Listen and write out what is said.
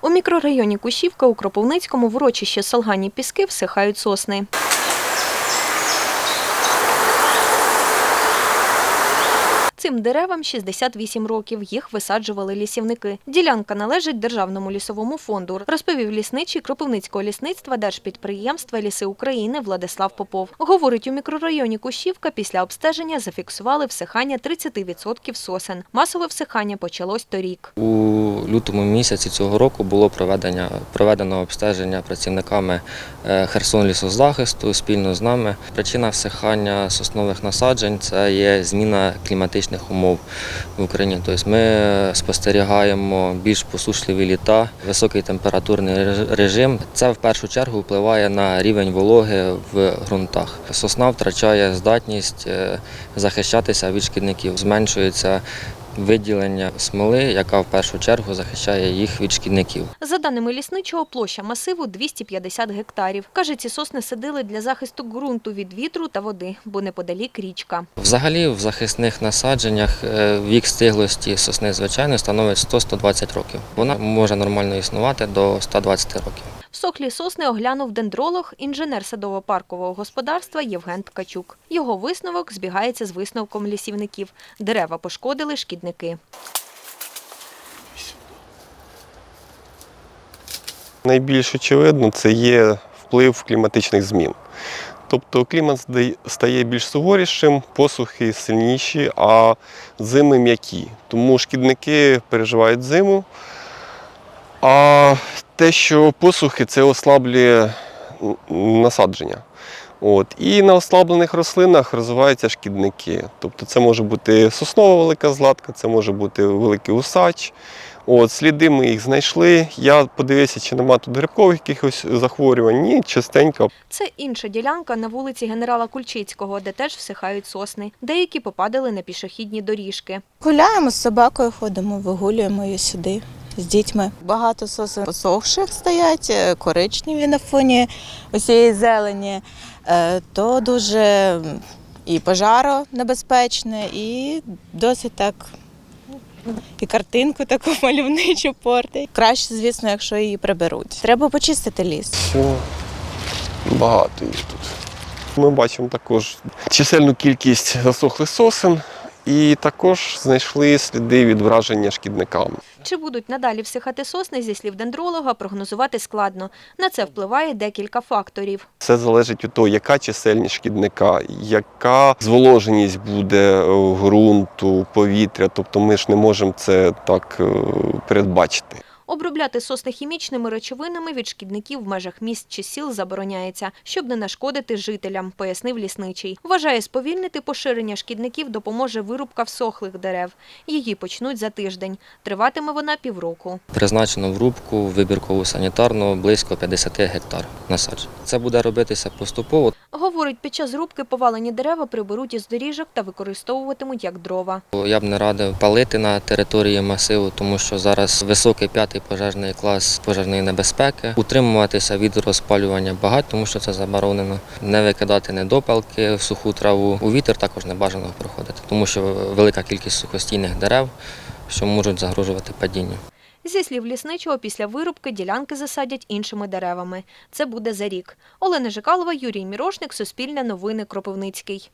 У мікрорайоні Кущівка у Кропивницькому в урочищі Солгані Піски всихають сосни. Цим деревам 68 років. Їх висаджували лісівники. Ділянка належить Державному лісовому фонду, розповів лісничий Кропивницького лісництва Держпідприємства Ліси України Владислав Попов. Говорить, у мікрорайоні Кущівка після обстеження зафіксували всихання 30% сосен. Масове всихання почалось торік. У лютому місяці цього року було проведення, проведено обстеження працівниками е, Херсонлісозахисту спільно з нами. Причина всихання соснових насаджень це є зміна кліматичних умов в Україні. Тобто ми спостерігаємо більш посушливі літа, високий температурний режим. Це в першу чергу впливає на рівень вологи в ґрунтах. Сосна втрачає здатність е, захищатися від шкідників, зменшується виділення смоли, яка в першу чергу захищає їх від шкідників. За даними лісничого, площа масиву 250 гектарів. Каже, ці сосни садили для захисту ґрунту від вітру та води, бо неподалік річка. Взагалі, в захисних насадженнях е, вік стиглості сосни звичайно становить 100-120 років. Вона може нормально існувати до 120 років. Всохлі сосни оглянув дендролог, інженер садово-паркового господарства Євген Ткачук. Його висновок збігається з висновком лісівників. Дерева пошкодили шкідники. Найбільш очевидно це є вплив кліматичних змін. Тобто клімат стає більш суворішим, посухи сильніші, а зими м'які. Тому шкідники переживають зиму. А те, що посухи, це ослаблює насадження. От. І на ослаблених рослинах розвиваються шкідники. Тобто це може бути соснова велика златка, це може бути великий усач. От, сліди ми їх знайшли. Я подивився, чи нема тут грибкових якихось захворювань. Ні, частенько. Це інша ділянка на вулиці генерала Кульчицького, де теж всихають сосни. Деякі попадали на пішохідні доріжки. Гуляємо з собакою, ходимо, вигулюємо її сюди з дітьми. Багато сосен посохших стоять, е, коричневі на фоні усієї зелені. Е, То дуже і пожаронебезпечне, і досить так. І картинку таку мальовничу портить. Краще, звісно, якщо її приберуть. Треба почистити ліс. Все, багато їх тут. Ми бачимо також чисельну кількість засохлих сосен і також знайшли сліди від враження шкідниками. Чи будуть надалі всихати сосни, зі слів дендролога, прогнозувати складно. На це впливає декілька факторів. Все залежить від того, яка чисельність шкідника, яка зволоженість буде е, ґрунту, повітря. Тобто ми ж не можемо це так е, передбачити. Обробляти сосни хімічними речовинами від шкідників в межах міст чи сіл забороняється, щоб не нашкодити жителям, пояснив лісничий. Вважає, сповільнити поширення шкідників допоможе вирубка всохлих дерев. Її почнуть за тиждень. Триватиме вона півроку. Призначено в рубку вибіркову санітарну близько 50 гектар насаджень. Це буде робитися поступово. Говорить, під час рубки повалені дерева приберуть із доріжок та використовуватимуть як дрова. Я б не радив палити на території масиву, тому що зараз високий п'ятий пожежний клас пожежної небезпеки. Утримуватися від розпалювання багать, тому що це заборонено. Не викидати недопалки в суху траву. У вітер також не бажано проходити, тому що велика кількість сухостійних дерев, що можуть загрожувати падінню. Зі слів лісничого, після вирубки ділянки засадять іншими деревами. Це буде за рік. Олена Жикалова, Юрій Мірошник, Суспільне новини, Кропивницький.